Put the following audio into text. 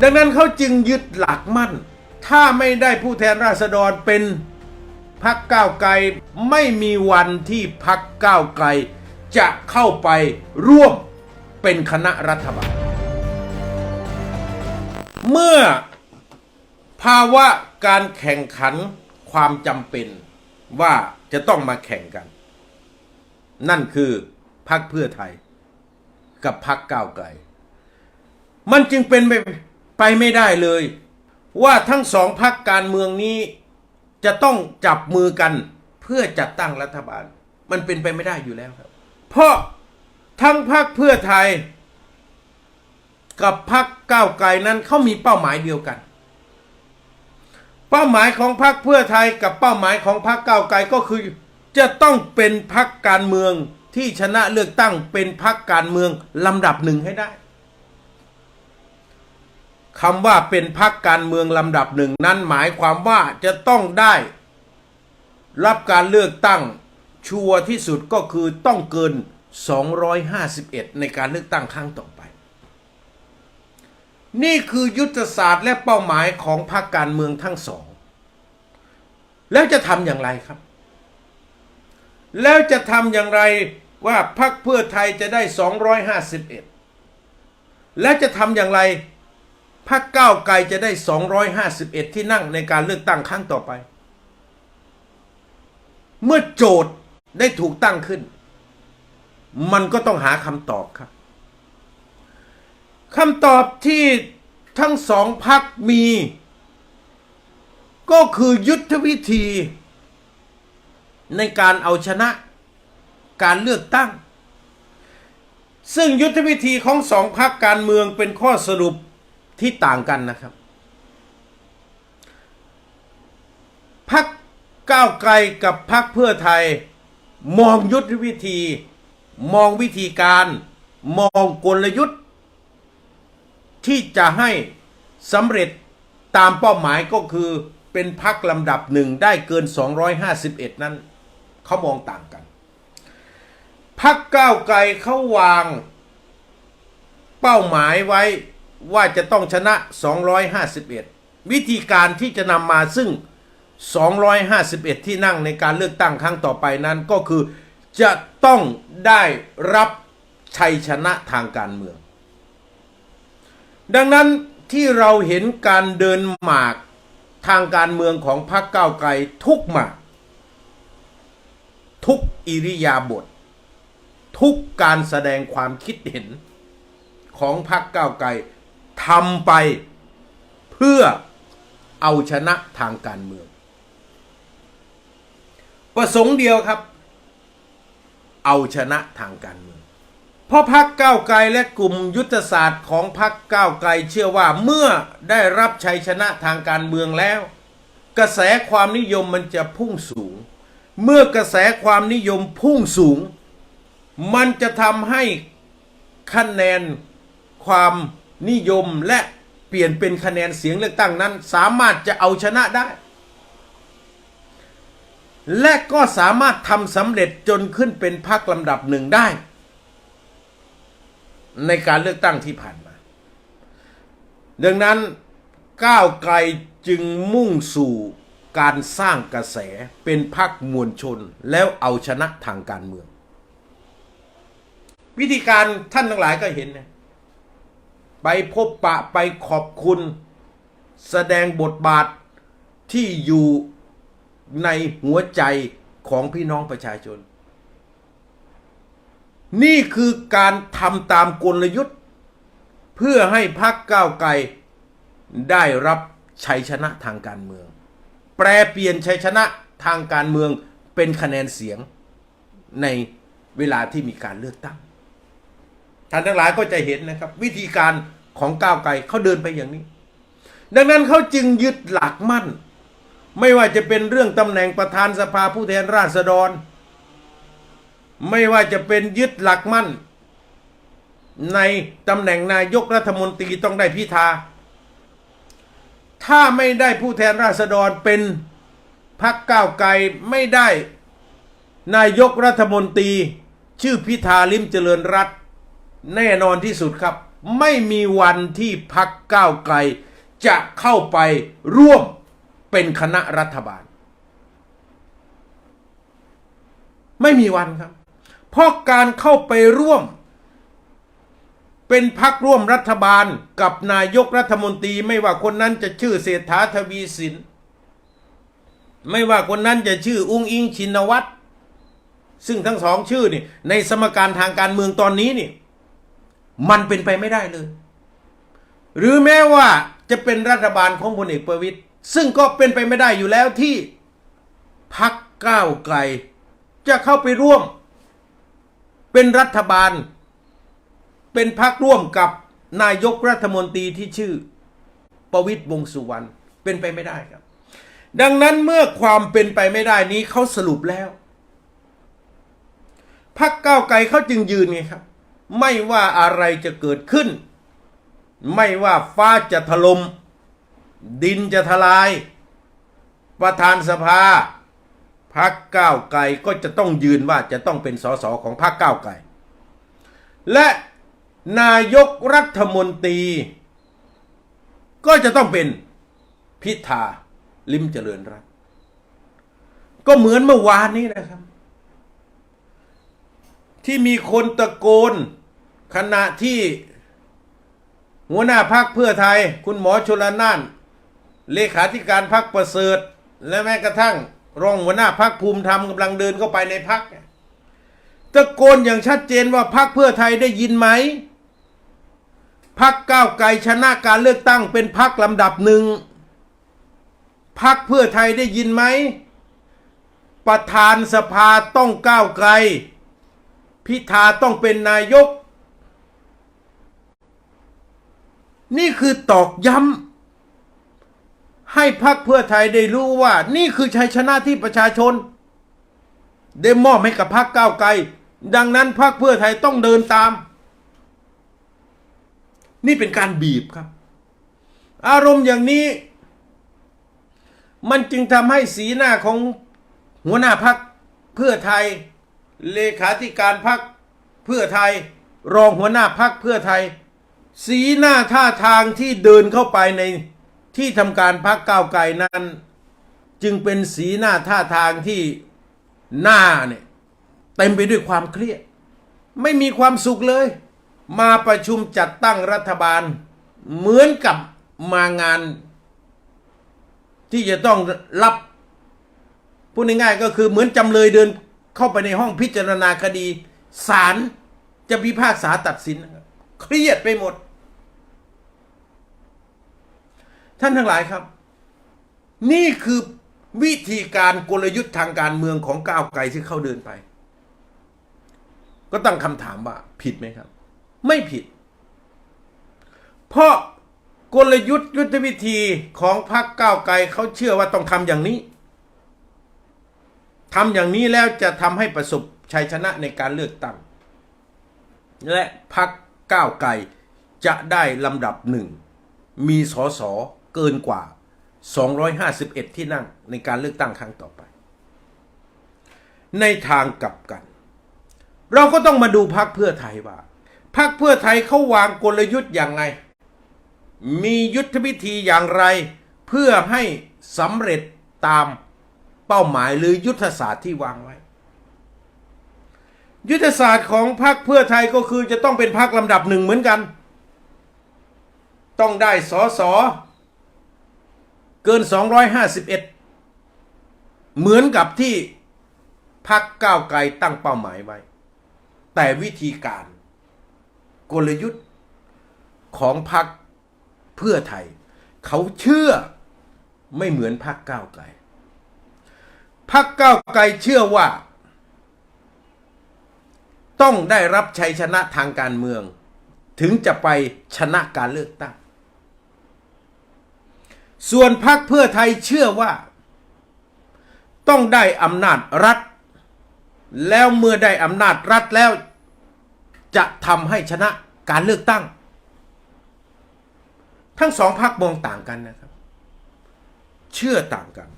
ดังนั้นเขาจึงยึดหลักมั่น ถ้าไม่ได้ผู้แทนราษฎรเป็นพักก้าวไกลไม่มีวันที่พักก้าวไกล จะเข้าไปร่วมเป็นคณะรัฐบาล เมื่อภาวะการแข่งขันความจำเป็นว่าจะต้องมาแข่งกัน นั่นคือพักเพื่อไทย กับพักก้าวไกล มันจึงเป็นไป ไปไม่ได้เลย ว่าทั้งสองพักการเมืองนี้จะต้องจับมือกันเพื่อจัดตั้งรัฐบาล มันเป็นไปไม่ได้อยู่แล้วครับ เพราะทั้งพักเพื่อไทย กับพักก้าวไกลนั้นเขามีเป้าหมายเดียวกัน เป้าหมายของพรรคเพื่อไทยกับเป้าหมายของพรรคก้าวไกลก็คือ จะต้องเป็นพรรคการเมืองที่ชนะเลือกตั้งเป็นพรรคการเมืองลำดับหนึ่งให้ได้ คำว่าเป็นพรรคการเมืองลำดับหนึ่งนั้นหมายความว่าจะต้องได้ รับการเลือกตั้งชัวร์ที่สุดก็คือต้องเกิน 251 ในการเลือกตั้งครั้งต่อไป นี่คือยุทธศาสตร์และเป้าหมายของพรรคการเมืองทั้งสอง แล้วจะทำอย่างไรครับ แล้วจะทำอย่างไรว่าพรรคเพื่อไทยจะได้ 251 และจะทำอย่างไร พรรคก้าวไกลจะได้ 251 ที่นั่งในการเลือกตั้งครั้งต่อไป เมื่อโจทย์ได้ถูกตั้งขึ้น มันก็ต้องหาคำตอบครับคำตอบที่ทั้งสองพักมี ก็คือยุทธวิธี ในการเอาชนะการเลือกตั้ง ซึ่งยุทธวิธีของสองพักการเมืองเป็นข้อสรุป ที่ต่างกันนะครับพักก้าวไกลกับพักเพื่อไทย มองยุทธวิธี มองวิธีการ มองกลยุทธ์ ที่จะให้สำเร็จตามเป้าหมายก็คือเป็นพักลำดับหนึ่งได้เกิน 251 นั้น เขามองต่างกันพักก้าวไกลเขาวาง เป้าหมายไว้ ว่าจะต้องชนะ 251 วิธีการที่จะนำมาซึ่ง 251 ที่นั่งในการเลือกตั้งครั้งต่อไปนั้นก็คือจะต้องได้รับชัยชนะทางการเมือง ดังนั้นที่เราเห็นการเดินหมากทางการเมืองของพรรคก้าวไกลทุกหมาก ทุกอิริยาบถทุกการแสดงความคิดเห็นของพรรคก้าวไกล ทำไปเพื่อเอาชนะทางการเมือง ประสงค์เดียวครับ เอาชนะทางการเมือง เพราะพักก้าวไกลและกลุ่มยุทธศาสตร์ของพักก้าวไกลเชื่อว่าเมื่อได้รับชัยชนะทางการเมืองแล้ว กระแสความนิยมมันจะพุ่งสูง เมื่อกระแสความนิยมพุ่งสูง มันจะทำให้คะแนนความ นิยมและเปลี่ยนเป็นคะแนนเสียงเลือกตั้งนั้น สามารถจะเอาชนะได้ และก็สามารถทำสำเร็จจนขึ้นเป็นพรรคลำดับหนึ่งได้ ในการเลือกตั้งที่ผ่านมา ดังนั้นก้าวไกลจึงมุ่งสู่การสร้างกระแสเป็นพรรคมวลชนแล้วเอาชนะทางการเมือง วิธีการท่านทั้งหลายก็เห็นนะ ไปพบปะไปขอบคุณ แสดงบทบาทที่อยู่ในหัวใจของพี่น้องประชาชน นี่คือการทำตามกลยุทธ์ เพื่อให้พรรคก้าวไกลได้รับชัยชนะทางการเมือง แปลเปลี่ยนชัยชนะทางการเมืองเป็นคะแนนเสียงในเวลาที่มีการเลือกตั้งท่านทั้งหลายก็จะเห็นนะครับ วิธีการ ของก้าวไกลเขาเดินไปอย่างนี้ ดังนั้นเขาจึงยึดหลักมั่น ไม่ว่าจะเป็นเรื่องตำแหน่งประธานสภาผู้แทนราษฎร ไม่ว่าจะเป็นยึดหลักมั่น ในตำแหน่งนายกรัฐมนตรีต้องได้พิธา ถ้าไม่ได้ผู้แทนราษฎรเป็นพักก้าวไกลไม่ได้นายกรัฐมนตรี ชื่อพิธาลิมเจริญรัตแน่นอนที่สุดครับ ไม่มีวันที่พักก้าวไกล จะเข้าไปร่วมเป็นคณะรัฐบาล ไม่มีวันครับ เพราะการเข้าไปร่วม เป็นพักร่วมรัฐบาลกับนายกรัฐมนตรี ไม่ว่าคนนั้นจะชื่อเศรษฐาทวีสิน ไม่ว่าคนนั้นจะชื่ออุ้งอิงชินวัตรซึ่งทั้งสองชื่อนี่ในสมการทางการเมืองตอนนี้นี่ มันเป็นไปไม่ได้เลย หรือแม้ว่าจะเป็นรัฐบาลของพลเอกประวิตยซึ่งก็เป็นไปไม่ได้อยู่แล้วที่พักก้าวไกล จะเข้าไปร่วม เป็นรัฐบาล เป็นพักร่วมกับนายกรัฐมนตรีที่ชื่อ ประวิตยวงสุวรรณเป็นไปไม่ได้ครับ ดังนั้นเมื่อความเป็นไปไม่ได้นี้เขาสรุปแล้วพักก้าวไกลเขาจึงยืนไงครับ ไม่ว่าอะไรจะเกิดขึ้น ไม่ว่าฟ้าจะถลม่มดินจะทลาย ประธานสภาพักก้าวไกลก็จะต้องยืนว่าจะต้องเป็นสสของพักก้าวไกล และนายกรัฐมนตรี ก็จะต้องเป็นพิธาลิมเจริญรัตก็เหมือนเมื่อวานนี้นะครับ ที่มีคนตะโกน ขณะที่หัวหน้าพักเพื่อไทย คุณหมอชลน่าน เลขาธิการพักประเสริฐ และแม้กระทั่งรองหัวหน้าพักภูมิธรรมกำลังเดินเข้าไปในพักตะโกนอย่างชัดเจนว่าพักเพื่อไทยได้ยินไหมพักก้าวไกลชนะการเลือกตั้งเป็นพักลำดับหนึ่งพักเพื่อไทยได้ยินไหม ประธานสภาต้องก้าวไกล พิธาต้องเป็นนายก นี่คือตอกย้ำให้พักเพื่อไทยได้รู้ว่า นี่คือชัยชนะที่ประชาชน ได้มอบให้กับพักก้าวไกล ดังนั้นพักเพื่อไทยต้องเดินตาม นี่เป็นการบีบครับ อารมณ์อย่างนี้ มันจึงทำให้สีหน้าของหัวหน้าพักเพื่อไทย เลขาธิการพักเพื่อไทย รองหัวหน้าพักเพื่อไทย สีหน้าท่าทางที่เดินเข้าไปในที่ทำการพักก้าวไกลนั้น จึงเป็นสีหน้าท่าทางที่หน้าเนี่ยเต็มไปด้วยความเครียด ไม่มีความสุขเลย มาประชุมจัดตั้งรัฐบาล เหมือนกับมางาน ที่จะต้องรับพูดง่ายๆก็คือเหมือนจำเลยเดิน เข้าไปในห้องพิจารณาคดีศาลจะพิพากษาตัดสิน เครียดไปหมด ท่านทั้งหลายครับ นี่คือวิธีการกลยุทธ์ทางการเมืองของก้าวไกลที่เขาเดินไป ก็ตั้งคำถามว่า ผิดไหมครับ ไม่ผิด เพราะกลยุทธ์ยุทธวิธีของพรรคก้าวไกลเขาเชื่อว่าต้องทำอย่างนี้ ทำอย่างนี้แล้วจะทำให้ประสบชัยชนะในการเลือกตั้ง และพรรคก้าวไกลจะได้ลำดับหนึ่ง มีสสเกินกว่า 251 ที่นั่งในการเลือกตั้งครั้งต่อไป ในทางกลับกัน เราก็ต้องมาดูพรรคเพื่อไทยว่าพรรคเพื่อไทยเขาวางกลยุทธ์อย่างไง มียุทธวิธีอย่างไร เพื่อให้สำเร็จตาม เป้าหมายหรือยุทธศาสตร์ที่วางไว้ ยุทธศาสตร์ของพรรคเพื่อไทยก็คือจะต้องเป็นพรรคลำดับหนึ่งเหมือนกัน ต้องได้สอสอเกิน 251 เหมือนกับที่พรรคก้าวไกลตั้งเป้าหมายไว้ แต่วิธีการกลยุทธ์ของพรรคเพื่อไทย เขาเชื่อไม่เหมือนพรรคก้าวไกล พรรคก้าวไกลเชื่อว่า ต้องได้รับชัยชนะทางการเมือง ถึงจะไปชนะการเลือกตั้ง ส่วนพรรคเพื่อไทยเชื่อว่า ต้องได้อำนาจรัฐ แล้วเมื่อได้อำนาจรัฐแล้ว จะทำให้ชนะการเลือกตั้ง ทั้งสองพรรคมองต่างกันนะครับ เชื่อต่างกัน